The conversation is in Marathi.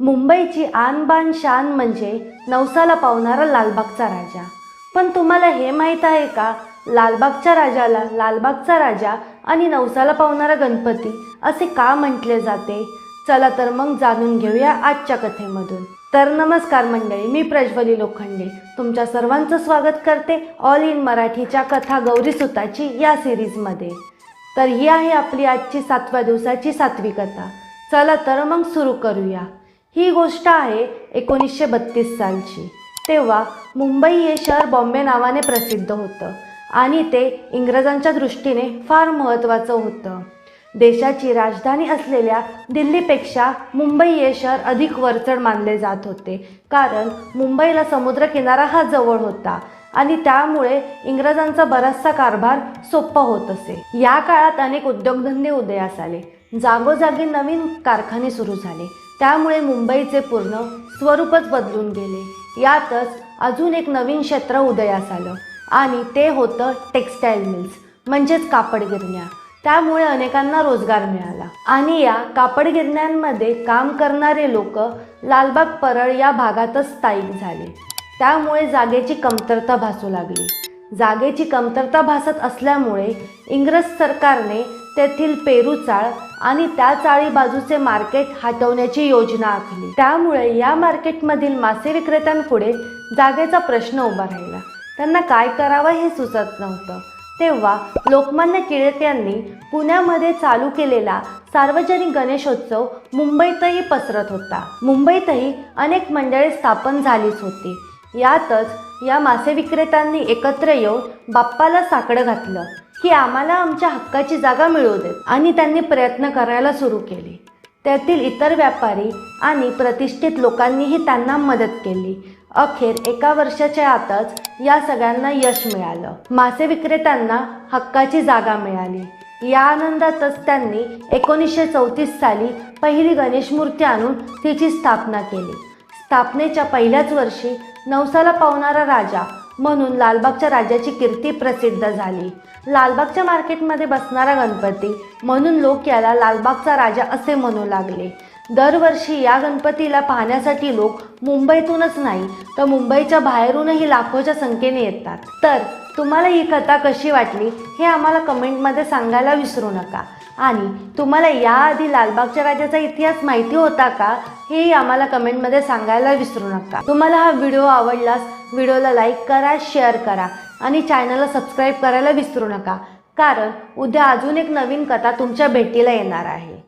मुंबईची आनबान शान म्हणजे नवसाला पावणारा लालबागचा राजा. पण तुम्हाला हे माहीत आहे का? लालबागच्या राजाला लालबागचा राजा आणि नवसाला पावणारा गणपती असे का म्हटले जाते? चला तर मग जाणून घेऊया आजच्या कथेमधून. तर नमस्कार मंडळी मी प्रज्वली लोखंडे. तुमच्या सर्वांचं स्वागत करते ऑल इन मराठीच्या कथा गौरी सुताची या सिरीजमध्ये तर ही आहे आपली आजची सातव्या दिवसाची सातवी कथा. चला तर मग सुरू करूया. ही गोष्ट आहे एकोणीसशे बत्तीस सालची. तेव्हा मुंबई हे शहर बॉम्बे नावाने प्रसिद्ध होतं आणि ते इंग्रजांच्या दृष्टीने फार महत्त्वाचं होतं. देशाची राजधानी असलेल्या दिल्लीपेक्षा मुंबई हे शहर अधिक वरचढ मानले जात होते कारण मुंबईला समुद्रकिनारा हा जवळ होता आणि त्यामुळे इंग्रजांचा बराचसा कारभार सोपा होत असे. या काळात अनेक उद्योगधंदे उदयास आले. जागोजागी नवीन कारखाने सुरू झाले. त्यामुळे मुंबईचे पूर्ण स्वरूपच बदलून गेले. यातच अजून एक नवीन क्षेत्र उदयास आलं आणि ते होतं टेक्स्टाईल मिल्स म्हणजेच कापड गिरण्या. त्यामुळे अनेकांना रोजगार मिळाला. आणि या कापड गिरण्यांमध्ये काम करणारे लोक लालबाग परळ या भागातच स्थायिक झाले. त्यामुळे जागेची कमतरता भासू लागली. जागेची कमतरता भासत असल्यामुळे इंग्रज सरकारने तेथील पेरू चाळ आणि त्या चाळी बाजूचे मार्केट हटवण्याची योजना आखली. त्यामुळे या मार्केटमधील मासे विक्रेत्यांपुढे जागेचा प्रश्न उभा राहिला. त्यांना काय करावं हे सुचत नव्हतं. तेव्हा लोकमान्य टिळक यांनी पुण्यामध्ये चालू केलेला सार्वजनिक गणेशोत्सव मुंबईतही पसरत होता. मुंबईतही अनेक मंडळे स्थापन झालीच होती. यातच या मासे विक्रेत्यांनी एकत्र येऊन बाप्पाला साकडं घातलं की आम्हाला आमच्या हक्काची जागा मिळू देत आणि त्यांनी प्रयत्न करायला सुरू केले. त्यातील इतर व्यापारी आणि प्रतिष्ठित लोकांनीही त्यांना मदत केली. अखेर एका वर्षाच्या आतच या सगळ्यांना यश मिळालं. मासे विक्रेत्यांना हक्काची जागा मिळाली. या आनंदातच त्यांनी एकोणीसशे चौतीस साली पहिली गणेश मूर्ती आणून तिची स्थापना केली. स्थापनेच्या पहिल्याच वर्षी नवसाला पावणारा राजा. म्हणून लालबागच्या राजाची कीर्ती प्रसिद्ध झाली. लालबागच्या मार्केटमध्ये बसणारा गणपती. म्हणून लोक याला लालबागचा राजा असे म्हणू लागले. दरवर्षी या गणपतीला पाहण्यासाठी लोक मुंबईतूनच नाही तर मुंबईच्या बाहेरूनही लाखोच्या संख्येने येतात. तर तुम्हाला ही कथा कशी वाटली हे आम्हाला कमेंटमध्ये सांगायला विसरू नका. आणि तुम्हाला याआधी लालबागच्या राजाचा इतिहास माहिती होता का? हेही आम्हाला कमेंटमध्ये सांगायला विसरू नका. तुम्हाला हा व्हिडिओ आवडलास व्हिडिओला लाईक करा शेअर करा आणि चॅनलला सबस्क्राईब करायला विसरू नका. कारण उद्या अजून एक नवीन कथा तुमच्या भेटीला येणार आहे.